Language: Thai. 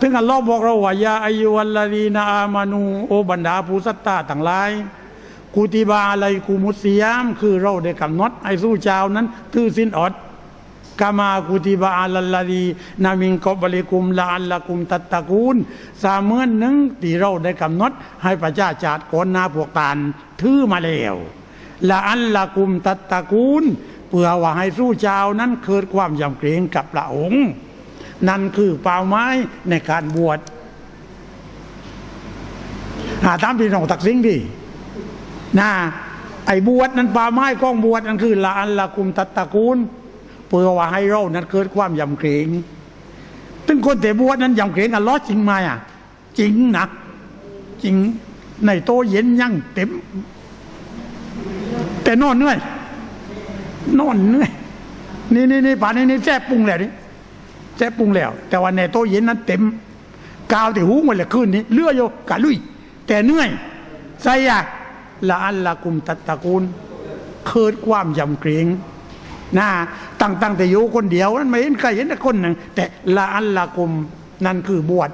ถึงอัลลอฮ์บอกเราว่ายาอายุวัลลดีนาอามานูโอบรรดาผู้ศรัทธาทั้งหลายกุติบาอะไรกูมุสยาม คือเราได้กำหนดให้สู้เจ้านั้นถือสิ้นอดกามากุติบาอัลลดีนามิงกบลิกุมละอัลละกุมตัตตะกูล สามเมื่อนหนึ่งที่เราได้กำหนด ให้ประชาชาติก่อนหนาพวกตานถือมาแล้วละอัลละกุมตัตตะกูลเพื่อว่าให้สู้เจ้านั้นเกิดความยำเกรงกับพระองค์ นั่นคือเป้าหมายในการบวชหาตามพี่น้องตักสิงดินะไอ้บวชนั้นเป้าหมายของบวชนั่นคือละอัลละกุมตัตตะกูลเพื่อว่าให้เรานั้นเกิดความยำเกรงถึงคนแต่บวชนั้นยำเกรงอัลลอฮ์จริงไหมอะ จริงนักจริงในโตเย็นยังเต็ม แต่นอนเหนื่อยนอนเหนื่อยนี่นี่นี่ป่านนี้นี่แซ่บปรุงแล้วนี่ แซ่บปรุงแล้ว แต่ว่าในโตะเย็นนั้นเต็มกาวที่หูหมดเลยคืนนี้เลื่อโยกะลุย แต่เหนื่อยใส่อะละอัลละกุมตัตตะกูลเคิดความยำเกรงนะตั้งตั้งแต่อยู่คนเดียวนั้นไม่เห็นใครเห็นแต่คนหนึ่งแต่ละอัลละกุมนั่นคือบวช